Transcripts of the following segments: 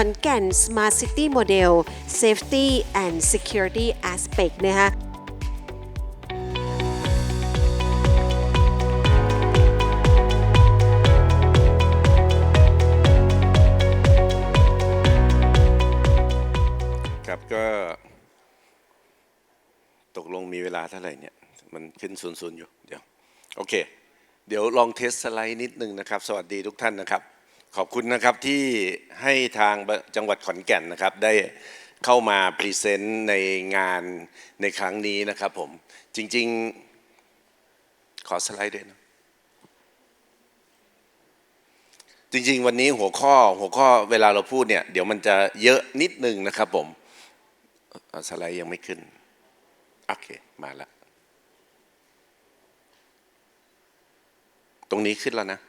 ขอนแก่น Smart City Model Safety and Security Aspect นะคะครับก็ ตกลงมีเวลาเท่าไหร่เนี่ย มันขึ้นศูนย์ศูนย์อยู่ เดี๋ยว โอเค เดี๋ยวลองเทสสไลด์นิดนึงนะครับ สวัสดีทุกท่านนะครับ ขอบคุณนะครับที่ให้ทางจังหวัดขอนแก่นนะครับ ได้เข้ามาพรีเซนต์ในงานในครั้งนี้นะครับผมจริง ๆ ขอสไลด์ด้วยนะจริง ๆ วันนี้หัวข้อหัวข้อเวลาเราพูดเนี่ยเดี๋ยวมันจะเยอะนิดนึงนะครับผมสไลด์ยังไม่ขึ้นโอเคมาแล้วตรงนี้ขึ้นแล้วนะ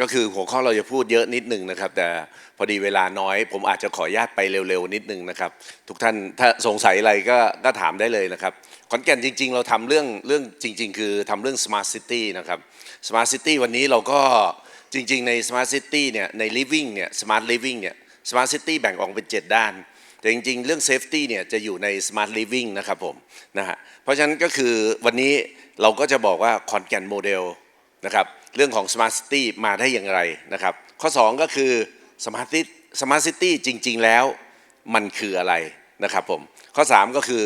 ก็คือหัวข้อเราจะพูดเยอะนิดหนึ่งนะครับ แต่พอดีเวลาน้อย ผมอาจจะขออนุญาตไปเร็วๆนิดนึงนะครับ ทุกท่านถ้าสงสัยอะไรก็ก็ถามได้เลยนะครับขอนแก่นจริง ๆ เราทำเรื่องเรื่องจริง ๆ คือทำเรื่อง smart city นะครับ smart city วันนี้เราก็จริง ๆ ใน smart city เนี่ยใน living เนี่ย smart living เนี่ย smart city แบ่งออกเป็น 7 ด้าน แต่จริง ๆ เรื่อง safety เนี่ยจะอยู่ใน smart living นะครับผมนะฮะเพราะฉะนั้นก็คือวันนี้เราก็จะบอกว่าขอนแก่นโมเดล นะครับเรื่องของ smart city มาได้อย่างไรนะครับข้อ 2 ก็คือ smart city smart city จริง ๆ แล้วมันคืออะไรนะครับผมข้อ 3 ก็คือ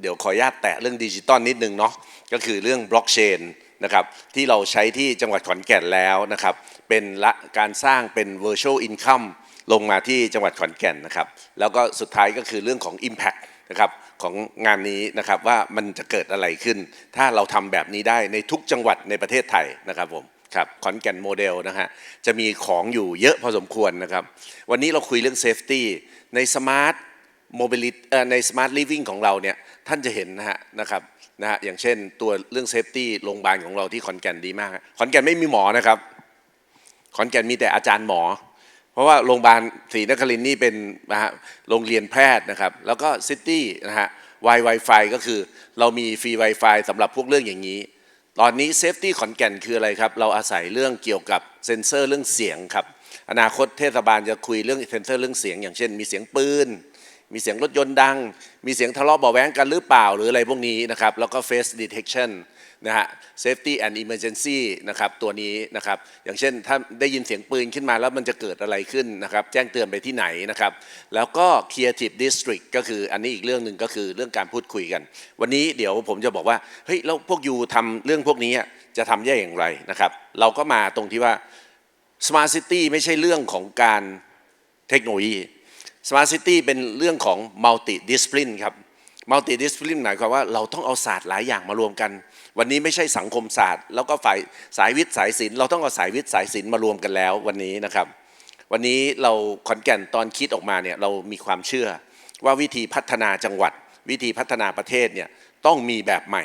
เดี๋ยวขออนุญาตแตะเรื่องดิจิตอลนิดนึงเนาะก็คือเรื่องบล็อกเชนนะครับที่เราใช้ที่จังหวัดขอนแก่นแล้วนะครับเป็นละการสร้างเป็น virtual income ลงมาที่จังหวัดขอนแก่นนะครับแล้วก็สุดท้ายก็คือเรื่องของ Impact นะครับ ของงานนี้นะครับว่ามันจะเกิดอะไรขึ้น ถ้าเราทำแบบนี้ได้ในทุกจังหวัดในประเทศไทยนะครับผมครับขอนแก่นโมเดลนะฮะจะมีของอยู่เยอะพอสมควรนะครับ วันนี้เราคุยเรื่อง Safety ใน Smart Mobility เอ่อใน Smart Living ของเราเนี่ยท่านจะเห็นนะฮะนะครับนะฮะอย่างเช่นตัวเรื่อง Safety โรงพยาบาลของเราที่ขอนแก่นดีมาก ขอนแก่นไม่มีหมอนะครับ ขอนแก่นมีแต่อาจารย์หมอ เพราะว่าโรงพยาบาลศรีนครินทร์นี่เป็นนะฮะโรงเรียนแพทย์นะครับ แล้วก็ซิตี้นะฮะ Wi Wi-Fi ก็คือเรามีฟรี Wi-Fi สำหรับพวกเรื่องอย่างนี้ ตอนนี้เซฟตี้ขอนแก่นคืออะไรครับ เราอาศัยเรื่องเกี่ยวกับเซ็นเซอร์เรื่องเสียงครับ อนาคตเทศบาลจะคุยเรื่องเซ็นเซอร์เรื่องเสียง อย่างเช่น มีเสียงปืน มีเสียงรถยนต์ดัง มีเสียงทะเลาะเบาะแว้งกันหรือเปล่าหรืออะไรพวกนี้นะครับ แล้วก็ face detection นะฮะ safety and emergency นะครับตัวนี้นะครับอย่างเช่นถ้าได้ยินเสียงปืนขึ้นมาแล้วมันจะเกิดอะไรขึ้นนะครับแจ้งเตือนไปที่ไหนนะครับแล้วก็ creative district ก็คืออันนี้อีกเรื่องหนึ่งก็คือเรื่องการพูดคุยกัน วันนี้เดี๋ยวผมจะบอกว่าเฮ้ยแล้วพวกยูทำเรื่องพวกนี้จะทำได้อย่างไรนะครับเราก็มาตรงที่ว่า smart city ไม่ใช่เรื่องของการเทคโนโลยี Smart City เป็นเรื่องของ multi discipline ครับ multi discipline หมายความว่าเราต้องเอาศาสตร์หลายอย่างมารวมกัน วันนี้ไม่ใช่สังคมศาสตร์ แล้วก็ฝ่ายสายวิทย์สายศิลป์เราต้องเอาสายวิทย์สายศิลป์มารวมกันแล้ววันนี้นะครับ วันนี้เราขอนแก่นตอนคิดออกมาเนี่ยเรามีความเชื่อ ว่าวิธีพัฒนาจังหวัด วิธีพัฒนาประเทศเนี่ยต้องมีแบบใหม่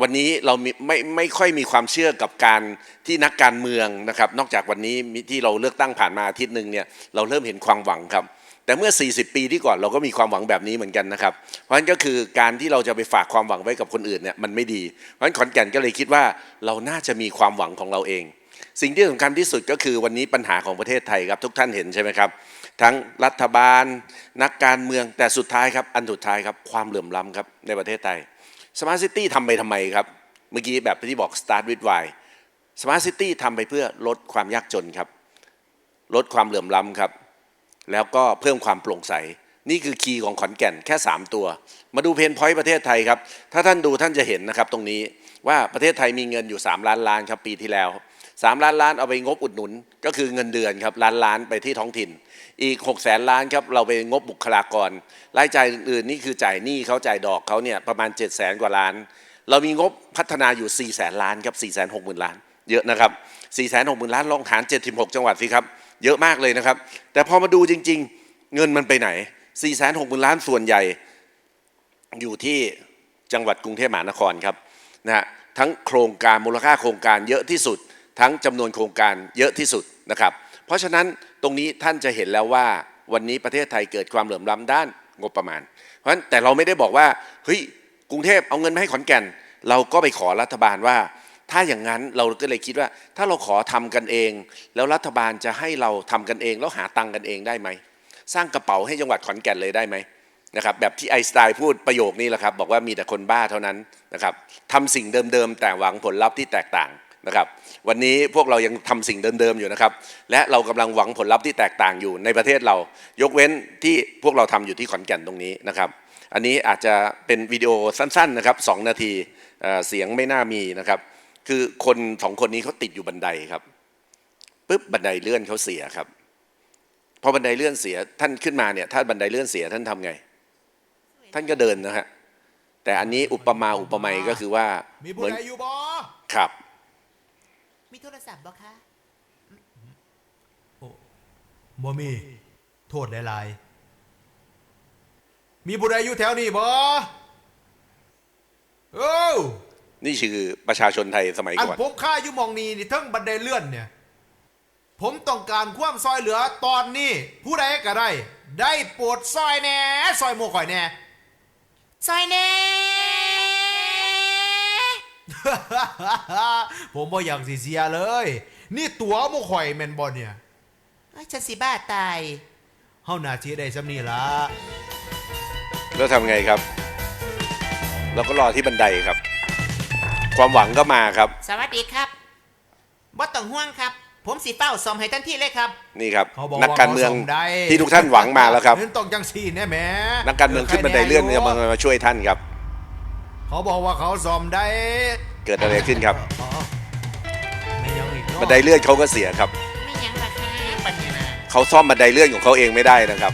วันนี้เราไม่ไม่ค่อยมีความเชื่อกับการที่นักการเมืองนะครับ นอกจากวันนี้ที่เราเลือกตั้งผ่านมาอาทิตย์หนึ่งเนี่ยเราเริ่มเห็นความหวังครับ แต่เมื่อ 40 ปีที่ก่อนเราก็มีความหวังแบบนี้เหมือนกันนะครับ เพราะฉะนั้นก็คือการที่เราจะไปฝากความหวังไว้กับคนอื่นเนี่ยมันไม่ดี เพราะฉะนั้นขอนแก่นก็เลยคิดว่าเราน่าจะมีความหวังของเราเอง สิ่งที่สำคัญที่สุดก็คือวันนี้ปัญหาของประเทศไทยครับทุกท่านเห็นใช่ไหมครับ ทั้งรัฐบาล นักการเมืองแต่สุดท้ายครับอันสุดท้ายครับความเหลื่อมล้ำครับในประเทศไทย Smart City ทำไปทำไมครับ เมื่อกี้แบบที่บอก start with why Smart City ทำไปเพื่อลดความยากจนครับ ลดความเหลื่อมล้ำครับ แล้วก็เพิ่มความโปร่งใส นี่คือคีย์ของขอนแก่นแค่ 3 ตัว มาดูเพนพอยต์ประเทศไทยครับ ถ้าท่านดูท่านจะเห็นนะครับตรงนี้ว่าประเทศไทยมีเงินอยู่ 3 ล้านล้านครับปีที่แล้ว 3 ล้านล้านเอาไปงบอุดหนุน ก็คือเงินเดือนครับล้านล้านไปที่ท้องถิ่น อีก6แสนล้านครับเราไปงบบุคลากร รายจ่ายอื่นๆนี่คือจ่ายหนี้เขาจ่ายดอกเขาเนี่ยประมาณ 7 0 0แสนกว่าล้าน เรามีงบพัฒนาอยู่4แสนล้านครับ4แสนหกหมื่นล้าน เยอะนะครับ4แสนหกหมื่นล้านลองฐาน76 จังหวัดสิครับ เยอะมากเลยนะครับ แต่พอมาดูจริง ๆ เงินมันไปไหน 4 6 0 0 0 0ล้านส่วนใหญ่ อยู่ที่จังหวัดกรุงเทพมหานครครับนะฮะทั้งโครงการมูลค่าโครงการเยอะที่สุด ทั้งจำนวนโครงการเยอะที่สุดนะครับ เพราะฉะนั้นตรงนี้ท่านจะเห็นแล้วว่าวันนี้ประเทศไทยเกิดความเหลื่อมล้ำด้านงบประมาณ เพราะฉะนั้นแต่เราไม่ได้บอกว่าเฮ้ยกรุงเทพเอาเงินมาให้ขอนแก่น เราก็ไปขอรัฐบาลว่า ถ้าอย่างนั้นเราก็เลยคิดว่า ถ้าเราขอทำกันเอง แล้วรัฐบาลจะให้เราทำกันเอง แล้วหาตังกันเองได้ไหม สร้างกระเป๋าให้จังหวัดขอนแก่นเลยได้ไหมนะครับแบบที่ไอน์สไตน์พูดประโยคนี้แหละครับ บอกว่ามีแต่คนบ้าเท่านั้นนะครับทำสิ่งเดิมๆ แต่หวังผลลัพธ์ที่แตกต่างนะครับ วันนี้พวกเรายังทำสิ่งเดิมๆอยู่นะครับ และเรากำลังหวังผลลัพธ์ที่แตกต่างอยู่ในประเทศเรา ยกเว้นที่พวกเราทำอยู่ที่ขอนแก่นตรงนี้นะครับ อันนี้อาจจะเป็นวิดีโอสั้นๆนะครับสองนาทีเอ่อเสียงไม่น่ามีนะครับ คือคนสองคนนี้เขาติดอยู่บันไดครับปุ๊บบันไดเลื่อนเขาเสียครับพอบันไดเลื่อนเสียท่านขึ้นมาเนี่ย ถ้าบันไดเลื่อนเสียท่านทำไง ท่านก็เดินนะฮะแต่อันนี้อุปมาอุปไมยก็คือว่ามีเหผู้มือนใดอยู่บ่ครับ มีโทรศัพท์บ่คะบ่มี โทษหลายๆมีผู้ใดอยู่แถวนี้บ่โอ้ นี่คือประชาชนไทยสมัยอันก่อนผมค่าอยู่หมองนี้นี่เทั้งบันไดเลื่อนเนี่ย ผมต้องการความซอยเหลือตอนนี้ ผู้ใดก็ได้ ได้โปรดซอยแหน่ซอยหมู่ข่อยแหน่ซอยแน่ ผมบ่อยากสิเสียเลย นี่ตัวหมู่ข่อยแม่นบ่เนี่ยเอ้ยฉันสิบ้าตายเฮาน่าสิได้ซำนี้ล่ะแล้วทำไงครับ เราก็รอที่บันไดครับ ความหวังก็มาครับ สวัสดีครับบ่ต้องห่วงครับ ผมสิเฝ้าซ่อมให้ทันทีเลยครับ นี่ครับ เขาบอกนักว่าการเมืองขส่ได้ ที่ทุกท่านหวังมาแล้วครับเห็นต้องจังซี่แน่แหมนักการเมืองขึ้นบันไดเลื่อนจะมามาช่วยท่านครับ เขาบอกว่าเขาซ่อมได้เกิดอะไรขึ้นครับ อ๋อไม่ยังอีกเนาะบันไดเลื่อนเขาก็เสียครับ ไม่หยังล่ะคะปัญญานาเขาซ่อมบันไดเลื่อนของเขาเองไม่ได้นะครับ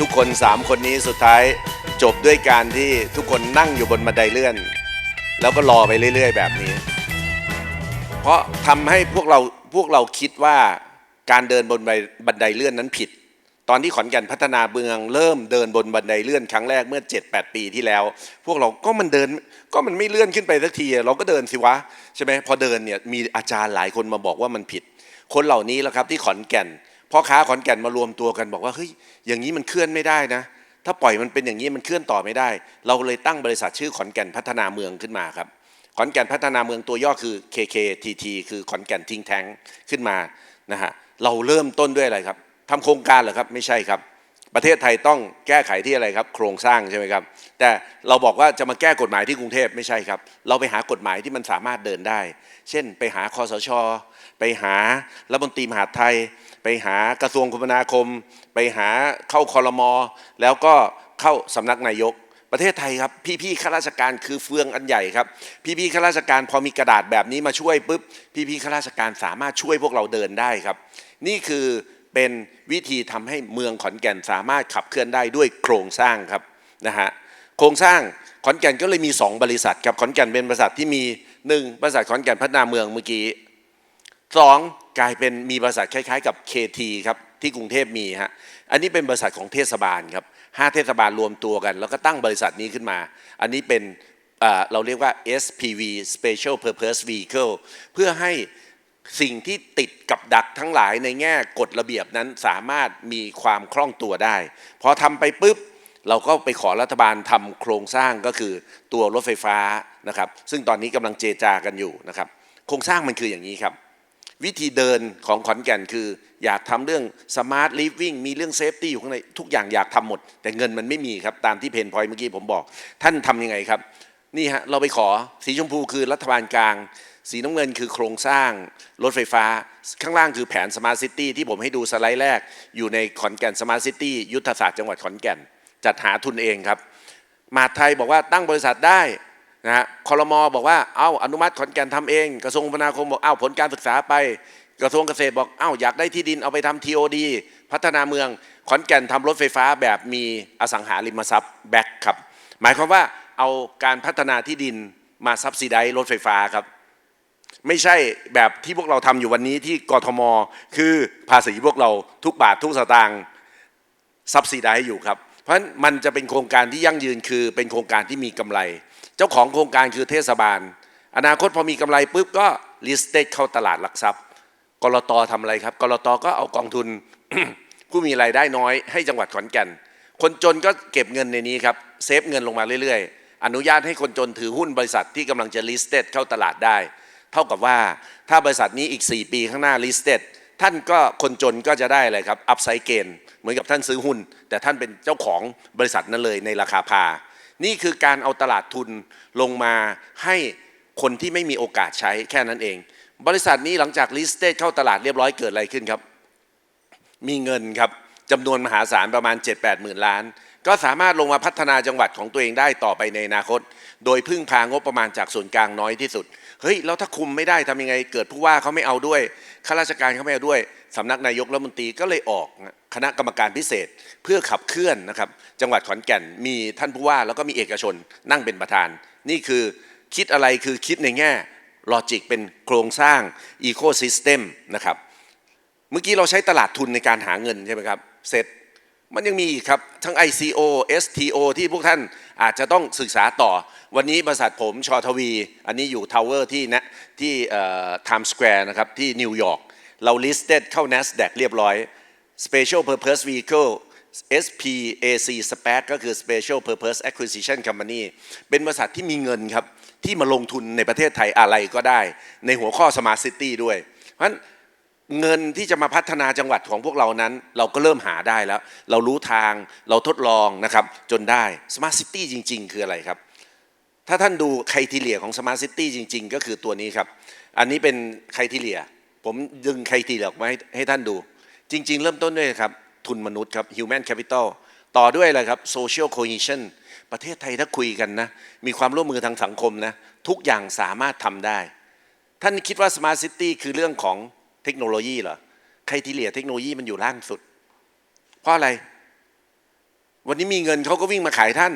ทุกคนสามคนนี้สุดท้ายจบด้วยการที่ทุกคนนั่งอยู่บนบันไดเลื่อน แล้วก็รอไปเรื่อย ๆ แบบนี้ เพราะทำให้พวกเราพวกเราคิดว่าการเดินบนบันไดเลื่อนนั้นผิด ตอนที่ขอนแก่นพัฒนาเมือง เริ่มเดินบนบันไดเลื่อนครั้งแรกเมื่อ 7-8 ปีที่แล้ว พวกเราก็มันเดินก็มันไม่เลื่อนขึ้นไปสักที เราก็เดินสิวะใช่ไหมพอเดินเนี่ยมีอาจารย์หลายคนมาบอกว่ามันผิด คนเหล่านี้แหละครับที่ขอนแก่นพ่อค้าขอนแก่นมารวมตัวกันบอกว่าเฮ้ยอย่างนี้มันเคลื่อนไม่ได้นะ ถ้าปล่อยมันเป็นอย่างนี้มันเคลื่อนต่อไม่ได้ เราเลยตั้งบริษัทชื่อขอนแก่นพัฒนาเมืองขึ้นมาครับขอนแก่นพัฒนาเมืองตัวย่อคือ KKTT คือขอนแก่นทิ้งแท้งขึ้นมานะฮะเราเริ่มต้นด้วยอะไรครับทำโครงการเหรอครับไม่ใช่ครับ ประเทศไทยต้องแก้ไขที่อะไรครับ โครงสร้างใช่ไหมครับ แต่เราบอกว่าจะมาแก้กฎหมายที่กรุงเทพไม่ใช่ครับ เราไปหากฎหมายที่มันสามารถเดินได้ เช่น ไปหาคอสช ไปหารัฐมนตรีมหาดไทย ไปหากระทรวงคมนาคม ไปหาเข้าคอรมอแล้วก็เข้าสำนักนายกประเทศไทยครับพี่ๆข้าราชการคือเฟืองอันใหญ่ครับ พี่ๆข้าราชการพอมีกระดาษแบบนี้มาช่วยปุ๊บพี่ๆข้าราชการสามารถช่วยพวกเราเดินได้ครับ นี่คือเป็นวิธีทำให้เมืองขอนแก่นสามารถขับเคลื่อนได้ด้วยโครงสร้างครับนะฮะโครงสร้างขอนแก่นก็เลยมี 2 บริษัทครับขอนแก่นเป็นบริษัทที่มี 1 บริษัทขอนแก่นพัฒนาเมืองเมื่อกี้ สองกลายเป็นมีบริษัทคล้ายๆ กับ KT ครับที่กรุงเทพมีฮะอันนี้เป็นบริษัทของเทศบาลครับห้าเทศบาลรวมตัวกัน แล้วก็ตั้งบริษัทนี้ขึ้นมา อันนี้เป็นเราเรียกว่า SPV Special Purpose Vehicle เพื่อให้สิ่งที่ติดกับดักทั้งหลายในแง่กฎระเบียบนั้นสามารถมีความคล่องตัวได้ พอทำไปปุ๊บ เราก็ไปขอรัฐบาลทำโครงสร้างก็คือตัวรถไฟฟ้านะครับ ซึ่งตอนนี้กำลังเจจากันอยู่นะครับ โครงสร้างมันคืออย่างนี้ครับ วิธีเดินของขอนแก่นคือ อยากทำเรื่องสมาร์ทลิฟวิ่งมีเรื่องเซฟตี้อยู่ข้างในทุกอย่างอยากทำหมด แต่เงินมันไม่มีครับตามที่เพนพอยเมื่อกี้ผมบอก ท่านทำยังไงครับ นี่ฮะเราไปขอสีชมพูคือรัฐบาลกลาง สีน้ำเงินคือโครงสร้างรถไฟฟ้า ข้างล่างคือแผนสมาร์ทซิตี้ที่ผมให้ดูสไลด์แรก อยู่ในขอนแก่นสมาร์ทซิตี้ยุทธศาสตร์จังหวัดขอนแก่น จัดหาทุนเองครับมหาไทยบอกว่าตั้งบริษัทได้ นะฮะคอรมอบอกว่าเอ้าอนุมัติขอนแก่นทำเอง กระทรวงคมนาคมบอกเอ้าผลการศึกษาไป กระทรวงเกษตรบอกเอ้าอยากได้ที่ดินเอาไปทำ TOD พัฒนาเมืองขอนแก่นทำรถไฟฟ้าแบบมีอสังหาริมทรัพย์แบ็คครับหมายความว่าเอาการพัฒนาที่ดินมาซับซิไดรถไฟฟ้าครับ ไม่ใช่แบบที่พวกเราทำอยู่วันนี้ที่กทม คือภาษีพวกเราทุกบาททุกสตางค์ซับซิได้อยู่ครับ เพราะฉะนั้นมันจะเป็นโครงการที่ยั่งยืนคือเป็นโครงการที่มีกำไร จ้าของโครงการคือเทศบาล อนาคตพอมีกำไรปุ๊บก็ listed เข้าตลาดหลักทรัพย์กรตทำอะไรครับกรตก็เอากองทุนผู้มีรายได้น้อยให้จังหวัดขอนแก่น คนจนก็เก็บเงินในนี้ครับเซฟเงินลงมาเรื่อยๆ อนุญาตให้คนจนถือหุ้นบริษัทที่กำลังจะ listed เข้าตลาดได้ เท่ากับว่าถ้าบริษัทนี้อีก 4 ปีข้างหน้า listed ท่านก็คนจนก็จะได้อะไรครับ upside gain เหมือนกับท่านซื้อหุ้น แต่ท่านเป็นเจ้าของบริษัทนั้นเลยในราคาพา นี่คือการเอาตลาดทุนลงมาให้คนที่ไม่มีโอกาสใช้แค่นั้นเอง บริษัทนี้หลังจากลิสเตเข้าตลาดเรียบร้อยเกิดอะไรขึ้นครับ มีเงินครับจำนวนมหาศาลประมาณ 7-8หมื่นล้าน ก็สามารถลงมาพัฒนาจังหวัดของตัวเองได้ต่อไปในอนาคต โดยพึ่งพางบประมาณจากส่วนกลางน้อยที่สุด เฮ้ยแล้วถ้าคุมไม่ได้ทำยังไง เกิดผู้ว่าเขาไม่เอาด้วยข้าราชการเขาไม่เอาด้วยสำนักนายกรัฐมนตรีก็เลยออกคณะกรรมการพิเศษเพื่อขับเคลื่อนนะครับ จังหวัดขอนแก่นมีท่านผู้ว่าแล้วก็มีเอกชนนั่งเป็นประธาน นี่คือคิดอะไรคือคิดในแง่ลอจิกเป็นโครงสร้างอีโคซิสเต็มนะครับเมื่อกี้เราใช้ตลาดทุนในการหาเงินใช่ไหมครับเสร็จ มันยังมีอีกครับ ทั้ง ICO STO ที่พวกท่านอาจจะต้องศึกษาต่อ วันนี้บริษัทผมชอทวี อันนี้อยู่ทาวเวอร์ที่นะที่ไทม์สแควร์นะครับ ที่นิวยอร์กเรา listed เข้า NASDAQ เรียบร้อย Special Purpose Vehicle SPAC SPAC ก็คือ Special Purpose Acquisition Company เป็นบริษัทที่มีเงินครับ ที่มาลงทุนในประเทศไทยอะไรก็ได้ ในหัวข้อ Smart City ด้วย เพราะฉะนั้น เงินที่จะมาพัฒนาจังหวัดของพวกเรานั้น เราก็เริ่มหาได้แล้ว เรารู้ทางเราทดลองนะครับ จนได้ Smart City จริง ๆ คืออะไรครับ ถ้าท่านดูไคทีเลียของ Smart City จริง ๆ ก็คือตัวนี้ครับ อันนี้เป็นไคทีเลีย ผมดึงไคทีเลียออกมาให้ให้ท่านดู จริง ๆ เริ่มต้นด้วยครับ ทุนมนุษย์ครับ Human Capital ต่อด้วยอะไรครับ Social Cohesion ประเทศไทยถ้าคุยกันนะ มีความร่วมมือทางสังคมนะ ทุกอย่างสามารถทำได้ ท่านคิดว่า Smart City คือเรื่องของ เทคโนโลยีเหรอใครที่เหลียเทคโนโลยีมันอยู่ล่างสุด เพราะอะไร วันนี้มีเงินเขาก็วิ่งมาขายท่าน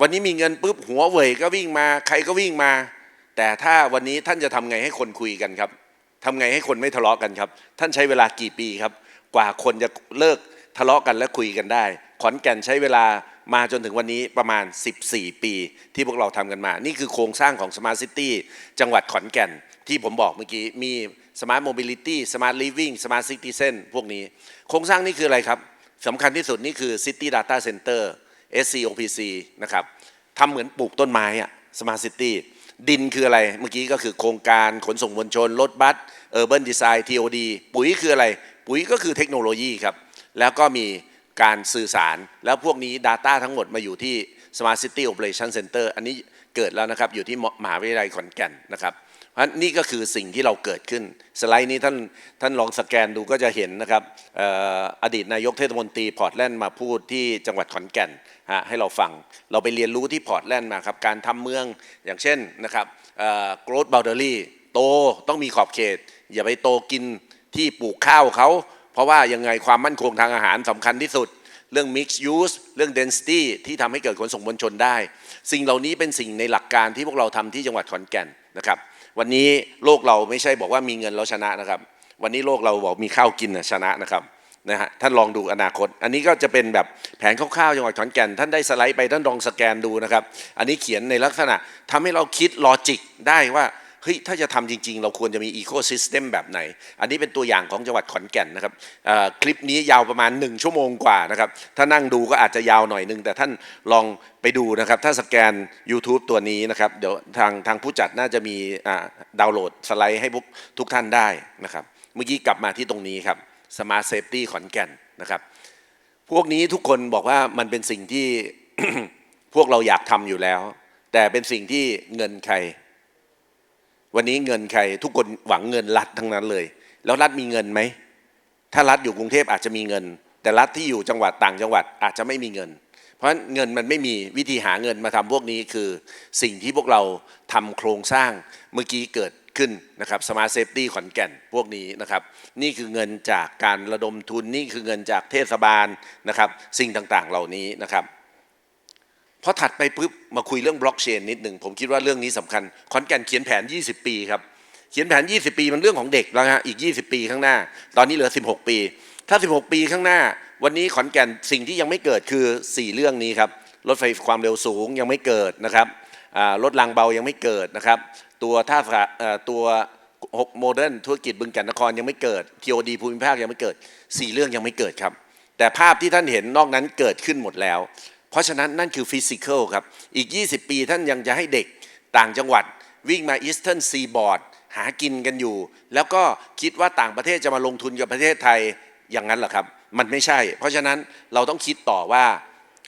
วันนี้มีเงินปุ๊บหัวเว่ยก็วิ่งมา ใครก็วิ่งมา แต่ถ้าวันนี้ท่านจะทำไงให้คนคุยกันครับทำไงให้คนไม่ทะเลาะกันครับ ท่านใช้เวลากี่ปีครับ กว่าคนจะเลิก ทะเลาะกันและคุยกันได้ ขอนแก่นใช้เวลามาจนถึงวันนี้ประมาณ 14 ปี ที่พวกเราทำกันมา นี่คือโครงสร้างของ Smart City จังหวัดขอนแก่น ที่ผมบอกเมื่อกี้มี Smart Mobility Smart Living Smart Citizen พวกนี้ โครงสร้างนี้คืออะไรครับสำคัญที่สุดนี่คือ City Data Center SCOPC นะครับทำเหมือนปลูกต้นไม้อะ Smart City ดินคืออะไรเมื่อกี้ก็คือโครงการขนส่งมวลชน รถบัส Urban Design TOD ปุ๋ยคืออะไร ปุ๋ยก็คือเทคโนโลยีครับ แล้วก็มีการสื่อสาร แล้วพวกนี้ Data ทั้งหมดมาอยู่ที่ Smart City Operation Center อันนี้เกิดแล้วนะครับ อยู่ที่มหาวิทยาลัยขอนแก่นนะครับเพราะนี่ก็คือสิ่งที่เราเกิดขึ้น สไลด์นี้ท่านท่านลองสแกนดูก็จะเห็นนะครับอออดีตนายกเทศมนตรีพอร์ตแลนด์มาพูดที่จังหวัดขอนแก่นฮะให้เราฟัง เราไปเรียนรู้ที่พอร์ตแลนด์มาครับ การทำเมืองอย่างเช่นนะครับเอ่อ growth boundary โตต้องมีขอบเขต อย่าไปโตกินที่ปลูกข้าวเขา เพราะว่ายังไงความมั่นคงทางอาหารสำคัญที่สุด เรื่อง mix use เรื่อง density ที่ทำให้เกิดขนส่งมวลชนได้ สิ่งเหล่านี้เป็นสิ่งในหลักการที่พวกเราทำที่จังหวัดขอนแก่นนะครับ วันนี้โลกเราไม่ใช่บอกว่ามีเงินแล้วชนะนะครับ วันนี้โลกเราบอกมีข้าวกินชนะนะครับนะฮะท่านลองดูอนาคต อันนี้ก็จะเป็นแบบแผนคร่าวๆจังหวัดขอนแก่น ท่านได้สไลด์ไปท่านลองสแกนดูนะครับ อันนี้เขียนในลักษณะทำให้เราคิดลอจิกได้ว่า เฮ้ยถ้าจะทำจริง ๆ เราควรจะมีอีโคซิสเต็มแบบไหน อันนี้เป็นตัวอย่างของจังหวัดขอนแก่นนะครับคลิปนี้ยาวประมาณ 1 ชั่วโมงกว่านะครับ ถ้านั่งดูก็อาจจะยาวหน่อยนึง แต่ท่านลองไปดูนะครับ ถ้าสแกน YouTube ตัวนี้นะครับ เดี๋ยวทางทางผู้จัดน่าจะมีดาวน์โหลดสไลด์ให้พวกทุกท่านได้นะครับเมื่อกี้กลับมาที่ตรงนี้ครับ Smart Safety ขอนแก่นนะครับ พวกนี้ทุกคนบอกว่ามันเป็นสิ่งที่พวกเราอยากทำอยู่แล้ว แต่เป็นสิ่งที่เงินใคร วันนี้เงินใครทุกคนหวังเงินรัฐทั้งนั้นเลย แล้วรัฐมีเงินไหมถ้ารัฐอยู่กรุงเทพอาจจะมีเงิน แต่รัฐที่อยู่จังหวัดต่างจังหวัดอาจจะไม่มีเงิน เพราะฉะนั้นเงินมันไม่มีวิธีหาเงินมาทำพวกนี้คือสิ่งที่พวกเราทำโครงสร้างเมื่อกี้เกิดขึ้นนะครับสมาร์ทเซฟตี้ขอนแก่นพวกนี้นะครับ นี่คือเงินจากการระดมทุนนี่คือเงินจากเทศบาลนะครับ สิ่งต่างๆเหล่านี้นะครับ พอถัดไปปุ๊บมาคุยเรื่องบล็อกเชนนิดหนึ่งผมคิดว่าเรื่องนี้สำคัญขอนแก่นเขียนแผน 20 ปีครับเขียนแผน 20 ปีมันเรื่องของเด็กแล้วฮะอีก 20 ปีข้างหน้า ตอนนี้เหลือ 16 ปี ถ้า 16 ปีข้างหน้า วันนี้ขอนแก่นสิ่งที่ยังไม่เกิดคือ 4 เรื่องนี้ครับรถไฟความเร็วสูงยังไม่เกิดนะครับรถรางเบายังไม่เกิดนะครับ ตัวท่าสะตัวโมเดิร์นธุรกิจบึงแก่นนครยังไม่เกิด TOD ภูมิภาคยังไม่เกิด 4 เรื่องยังไม่เกิดครับ แต่ภาพที่ท่านเห็นนอกนั้นเกิดขึ้นหมดแล้ว เพราะฉะนั้นนั่นคือฟิสิกอลครับอีก 20 ปีท่านยังจะให้เด็กต่างจังหวัด วิ่งมา Eastern Seaboard หากินกันอยู่ แล้วก็คิดว่าต่างประเทศจะมาลงทุนกับประเทศไทยอย่างนั้นเหรอครับ มันไม่ใช่ เพราะฉะนั้นเราต้องคิดต่อว่า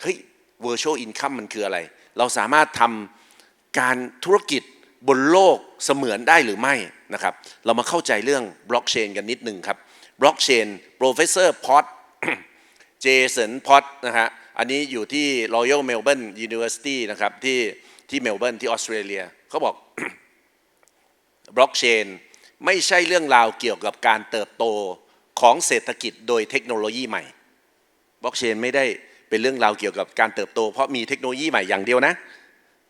เฮ้ย virtual income มันคืออะไร เราสามารถทำการธุรกิจบนโลกเสมือนได้หรือไม่นะครับ เรามาเข้าใจเรื่องบล็อกเชนกันนิดหนึ่งครับบล็อกเชน professor Pot เจสันพอตนะฮะ อันนี้อยู่ที่ Royal Melbourne University นะครับที่ที่เมลเบิร์นที่ออสเตรเลียเขาบอกบล็อกเชนไม่ใช่เรื่องราวเกี่ยวกับการเติบโตของเศรษฐกิจโดยเทคโนโลยีใหม่บล็อกเชนไม่ได้เป็นเรื่องราวเกี่ยวกับการเติบโต เพราะมีเทคโนโลยีใหม่อย่างเดียวนะ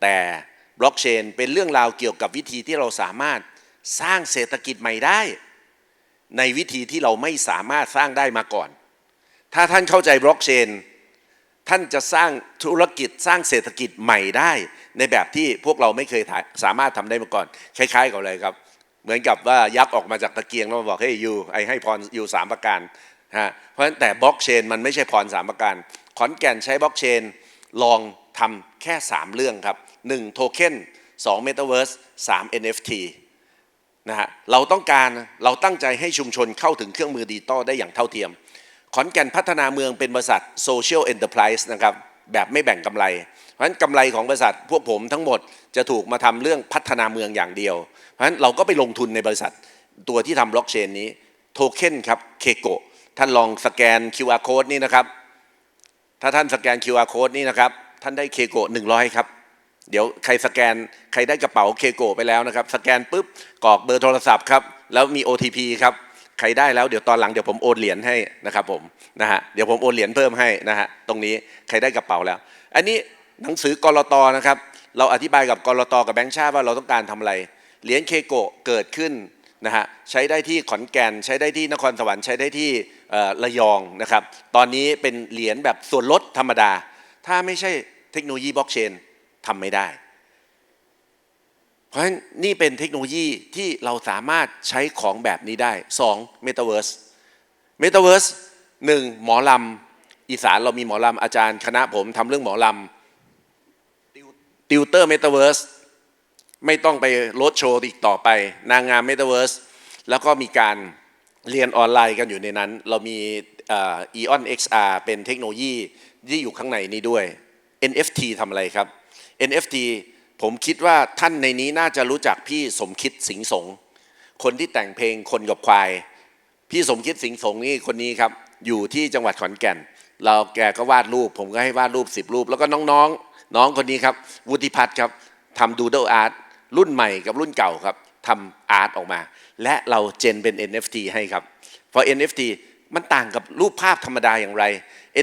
แต่บล็อกเชนเป็นเรื่องราวเกี่ยวกับวิธีที่เราสามารถสร้างเศรษฐกิจใหม่ได้ ในวิธีที่เราไม่สามารถสร้างได้มาก่อน ถ้าท่านเข้าใจบล็อกเชน ท่านจะสร้างธุรกิจสร้างเศรษฐกิจใหม่ได้ ในแบบที่พวกเราไม่เคยสามารถทำได้มาก่อน คล้ายๆกับอะไรครับ เหมือนกับว่ายักษ์ออกมาจากตะเกียงแล้วมาบอกเฮ้ยยูไอให้พรยูสามประการฮะเพราะฉะนั้นแต่บล็อกเชนมันไม่ใช่พรสามประการขอนแก่นใช้บล็อกเชนลองทำแค่ 3 เรื่องครับ1โทเค็น2 Metaverse 3 NFT นะฮะเราต้องการเราตั้งใจให้ชุมชนเข้าถึงเครื่องมือดิจิตอลได้อย่างเท่าเทียม ขอนแก่นพัฒนาเมืองเป็นบริษัทโซเชียลเอ็นเตอร์ไพรส์นะครับแบบไม่แบ่งกำไร เพราะฉะนั้นกำไรของบริษัทพวกผมทั้งหมดจะถูกมาทำเรื่องพัฒนาเมืองอย่างเดียว เพราะฉะนั้นเราก็ไปลงทุนในบริษัทตัวที่ทำบล็อกเชนนี้โทเค็นครับเคโกท่านลองสแกน QR code นี่นะครับ ถ้าท่านสแกน QR code นี่นะครับ ท่านได้เคโก100 ครับ เดี๋ยวใครสแกนใครได้กระเป๋าเคโกไปแล้วนะครับ สแกนปุ๊บกรอกเบอร์โทรศัพท์ครับ แล้วมี OTP ครับ ใครได้แล้วเดี๋ยวตอนหลังเดี๋ยวผมโอนเหรียญให้นะครับผมนะฮะเดี๋ยวผมโอนเหรียญเพิ่มให้นะฮะตรงนี้ใครได้กระเป๋าแล้ว อันนี้หนังสือกรตนะครับเราอธิบายกับกรตกับแบงค์ชาติว่าเราต้องการทำอะไรเหรียญเคโกเกิดขึ้นนะฮะใช้ได้ที่ขอนแก่น ใช้ได้ที่นครสวรรค์ใช้ได้ที่ระยองนะครับ ตอนนี้เป็นเหรียญแบบส่วนลดธรรมดา ถ้าไม่ใช่เทคโนโลยีบล็อกเชนทำไม่ได้ ราะฉะนั้นนี่เป็นเทคโนโลยีที่เราสามารถใช้ของแบบนี้ได้ 2. Metaverse Metaverse หนึ่งหมอลำอีสานเรามีหมอลำอาจารย์คณะผมทำเรื่องหมอลำติวเตอร์เมตาเวิร์สไม่ต้องไปโรดโชว์อีกต่อไป นางงามเมตาเวิร์สแล้วก็มีการเรียนออนไลน์กันอยู่ในนั้น เรามีเอ่อ Eon XR เป็นเทคโนโลยีที่อยู่ข้างในนี้ด้วย NFT ทำอะไรครับ NFT ผมคิดว่าท่านในนี้น่าจะรู้จักพี่สมคิดสิงห์สงคนที่แต่งเพลงคนกับควาย พี่สมคิดสิงห์สงนี่คนนี้ครับ อยู่ที่จังหวัดขอนแก่น เราแกก็วาดรูป ผมก็ให้วาดรูป10รูป แล้วก็น้องๆ น้องคนนี้ครับ วุฒิพัฒน์ครับทำดูด d อาร์ตรุ่นใหม่กับรุ่นเก่าครับทำอาร์ตออกมา และเราเจนเป็น NFT ให้ครับเพราะ NFT มันต่างกับรูปภาพธรรมดาอย่างไร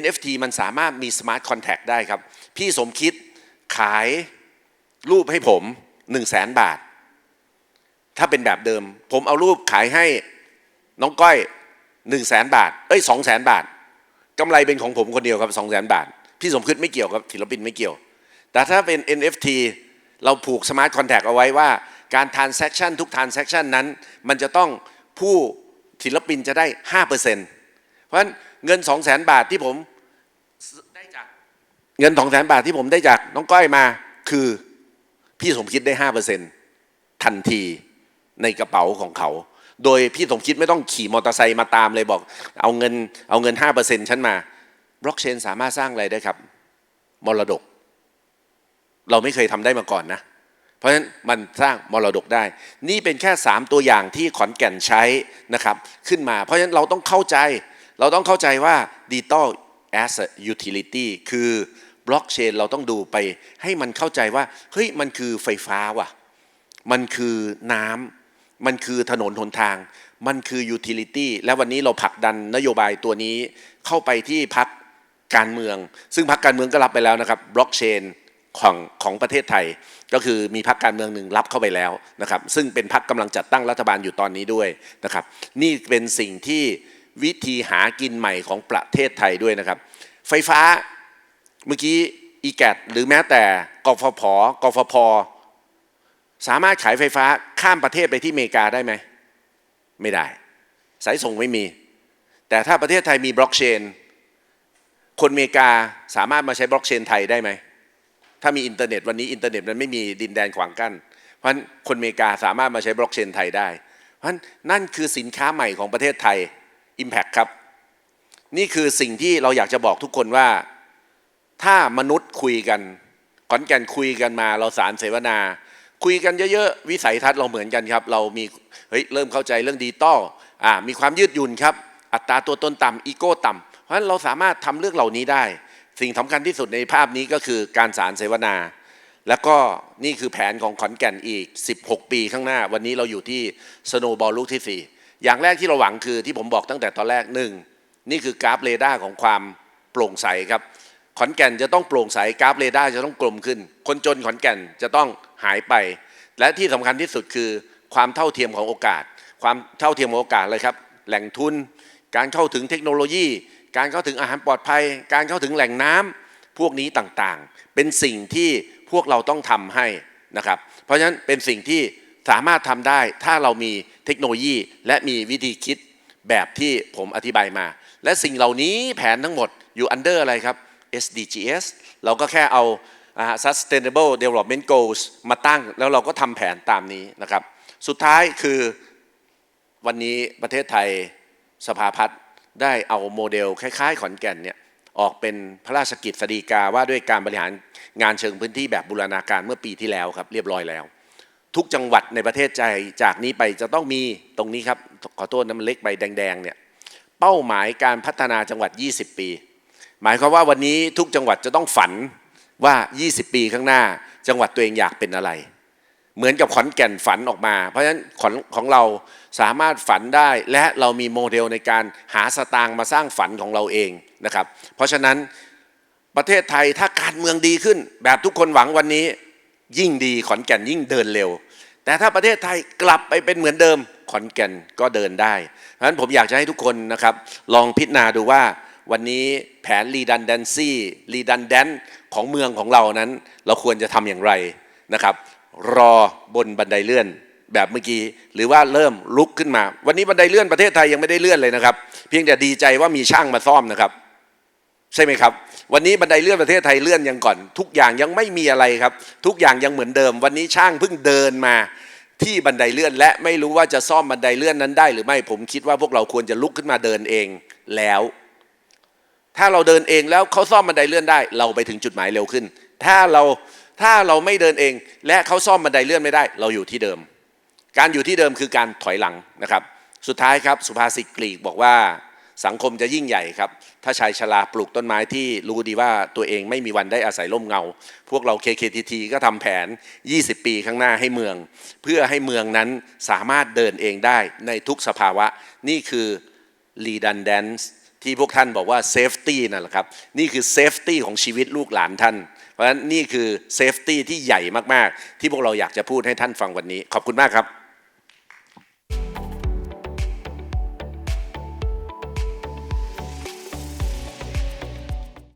NFT มันสามารถมี Smart Contact ได้ครับ พี่สมคิดขาย รูปให้ผม1 0 0 0 0แสนบาท ถ้าเป็นแบบเดิม ผมเอารูปขายให้น้องก้อย1 0 0 0 0แสนบาท เอ้ย2 0 0 0 0 0บาทกำไรเป็นของผมคนเดียวครับ2 0 0 0 0 0บาท พี่สมคิดไม่เกี่ยวครับศิลปินไม่เกี่ยว แต่ถ้าเป็น NFT เราผูก Smart Contact เอาไว้ว่า การ transaction ทุก transaction นั้น มันจะต้องผู้ศิลปินจะได้ 5%เพราะฉะนั้นเงิน 2 0 0 0 0 0 บาทที่ผมได้จากเงิน 2 0 0 0 0 0 บาทที่ผมได้จากน้องก้อยมาคือ พี่สมคิดได้5%ทันทีในกระเป๋าของเขา โดยพี่สมคิดไม่ต้องขี่มอเตอร์ไซค์มาตามเลยบอก เอาเงินเอาเงิน5%ฉันมาบล็อกเชนสามารถสร้างอะไรได้ครับ มรดก เราไม่เคยทำได้มาก่อนนะ เพราะฉะนั้นมันสร้างมรดกได้ นี่เป็นแค่ 3 ตัวอย่างที่ขอนแก่นใช้นะครับ ขึ้นมา เพราะฉะนั้นเราต้องเข้าใจ เราต้องเข้าใจว่า Digital as a Utility คือ บล็อกเชนเราต้องดูไปให้มันเข้าใจว่าเฮ้ยมันคือไฟฟ้าว่ะ มันคือน้ำมันคือถนนหนทาง มันคือ utility และวันนี้เราผลักดันนโยบายตัวนี้เข้าไปที่พักการเมือง ซึ่งพักการเมืองก็รับไปแล้วนะครับบล็อกเชนของของประเทศไทยก็คือมีพักการเมืองหนึ่งรับเข้าไปแล้วนะครับ ซึ่งเป็นพักกำลังจัดตั้งรัฐบาลอยู่ตอนนี้ด้วยนะครับ นี่เป็นสิ่งที่วิธีหากินใหม่ของประเทศไทยด้วยนะครับ ไฟฟ้า เมื่อกี้อีแกดหรือแม้แต่กฟผกฟพสามารถขายไฟฟ้าข้ามประเทศไปที่อเมริกาได้ไหม ไม่ได้ สายส่งไม่มี แต่ถ้าประเทศไทยมีบล็อกเชน คนอเมริกาสามารถมาใช้บล็อกเชนไทยได้ไหม ถ้ามีอินเทอร์เน็ตวันนี้อินเทอร์เน็ตมันไม่มีดินแดนขวางกั้นเพเพราะฉะนั้นคนอเมริกาสามารถมาใช้บล็อกเชนไทยได้ เพราะฉะนั้นนั่นคือสินค้าใหม่ของประเทศไทย Impact ครับ นี่คือสิ่งที่เราอยากจะบอกทุกคนว่า ถ้ามนุษย์คุยกันขอนแก่นคุยกันมา เราสารเสวนา คุยกันเยอะๆ วิสัยทัศน์เราเหมือนกันครับ เรามีเฮ้ยเริ่มเข้าใจเรื่องดิจิตอลอ่ามีความยืดหยุ่นครับ อัตราตัวตนต่ำอีโก้ต่ำเพราะฉะนั้นเราสามารถทำเรื่องเหล่านี้ได้ สิ่งสำคัญที่สุดในภาพนี้ก็คือการสารเสวนา แล้วก็นี่คือแผนของขอนแก่นอีก 16 ปีข้างหน้า วันนี้เราอยู่ที่สโนบอลลูกที่ 4 อย่างแรกที่เราหวังคือที่ผมบอกตั้งแต่ตอนแรกหนึ่งนี่คือกราฟเรดาร์ของความโปร่งใสครับ ขอนแก่นจะต้องโปร่งใสกราฟเรดาร์จะต้องกลมขึ้น คนจนขอนแก่นจะต้องหายไป และที่สำคัญที่สุดคือความเท่าเทียมของโอกาส ความเท่าเทียมของโอกาสเลยครับ แหล่งทุน การเข้าถึงเทคโนโลยี การเข้าถึงอาหารปลอดภัย การเข้าถึงแหล่งน้ำพวกนี้ต่างๆ เป็นสิ่งที่พวกเราต้องทำให้นะครับ เพราะฉะนั้นเป็นสิ่งที่สามารถทำได้ถ้าเรามีเทคโนโลยี และมีวิธีคิดแบบที่ผมอธิบายมา และสิ่งเหล่านี้แผนทั้งหมดอยู่ under อะไรครับ SDGs เราก็แค่เอา Sustainable Development Goals มาตั้ง แล้วเราก็ทำแผนตามนี้นะครับ สุดท้ายคือวันนี้ประเทศไทยสภาพัฒน์ได้เอาโมเดลคล้ายๆ ขอนแก่นเนี่ยออกเป็นพระราชกิจสฎีกาว่าด้วยการบริหารงานเชิงพื้นที่แบบบูรณาการเมื่อปีที่แล้วครับ เรียบร้อยแล้ว ทุกจังหวัดในประเทศใจจากนี้ไปจะต้องมีตรงนี้ครับ ขอโทษนะมันเล็กใบแดงๆเนี่ยเป้าหมายการพัฒนาจังหวัด 20 ปี หมายความว่าวันนี้ทุกจังหวัดจะต้องฝันว่า 20 ปีข้างหน้า จังหวัดตัวเองอยากเป็นอะไร เหมือนกับขอนแก่นฝันออกมา เพราะฉะนั้นของของเราสามารถฝันได้และเรามีโมเดลในการหาสตางค์มาสร้างฝันของเราเองนะครับ เพราะฉะนั้นประเทศไทยถ้าการเมืองดีขึ้น แบบทุกคนหวังวันนี้ยิ่งดีขอนแก่นยิ่งเดินเร็ว แต่ถ้าประเทศไทยกลับไปเป็นเหมือนเดิมขอนแก่นก็เดินได้เพราะฉะนั้นผมอยากจะให้ทุกคนนะครับ ลองพิจารณาดูว่า วันนี้แผน redundancy redundant ของเมืองของเรานั้น เราควรจะทำอย่างไรนะครับ รอบนบันไดเลื่อนแบบเมื่อกี้ หรือว่าเริ่มลุกขึ้นมา วันนี้บันไดเลื่อนประเทศไทยยังไม่ได้เลื่อนเลยนะครับ เพียงแต่ดีใจว่ามีช่างมาซ่อมนะครับ ใช่ไหมครับ วันนี้บันไดเลื่อนประเทศไทยเลื่อนยังก่อน ทุกอย่างยังไม่มีอะไรครับ ทุกอย่างยังเหมือนเดิม วันนี้ช่างเพิ่งเดินมาที่บันไดเลื่อนและไม่รู้ว่าจะซ่อมบันไดเลื่อนนั้นได้ หรือไม่ผมคิดว่าพวกเราควรจะลุกขึ้นมาเดินเองแล้ว ถ้าเราเดินเองแล้วเขาซ่อมบันไดเลื่อนได้ เราไปถึงจุดหมายเร็วขึ้น ถ้าเราถ้าเราไม่เดินเอง และเขาซ่อมบันไดเลื่อนไม่ได้ เราอยู่ที่เดิม การอยู่ที่เดิมคือการถอยหลังนะครับ สุดท้ายครับสุภาษิตกรีกบอกว่าสังคมจะยิ่งใหญ่ครับ ถ้าชายชราปลูกต้นไม้ที่รู้ดีว่าตัวเองไม่มีวันได้อาศัยร่มเงา พวกเรา KKTT ก็ทำแผน 20 ปีข้างหน้าให้เมือง เพื่อให้เมืองนั้นสามารถเดินเองได้ในทุกสภาวะ นี่คือ redundance ที่พวกท่านบอกว่าเซฟตี้นั่นแหละครับนี่คือเซฟตี้ของชีวิตลูกหลานท่าน เพราะฉะนั้นนี่คือเซฟตี้ที่ใหญ่มากๆ ที่พวกเราอยากจะพูดให้ท่านฟังวันนี้ ขอบคุณมากครับ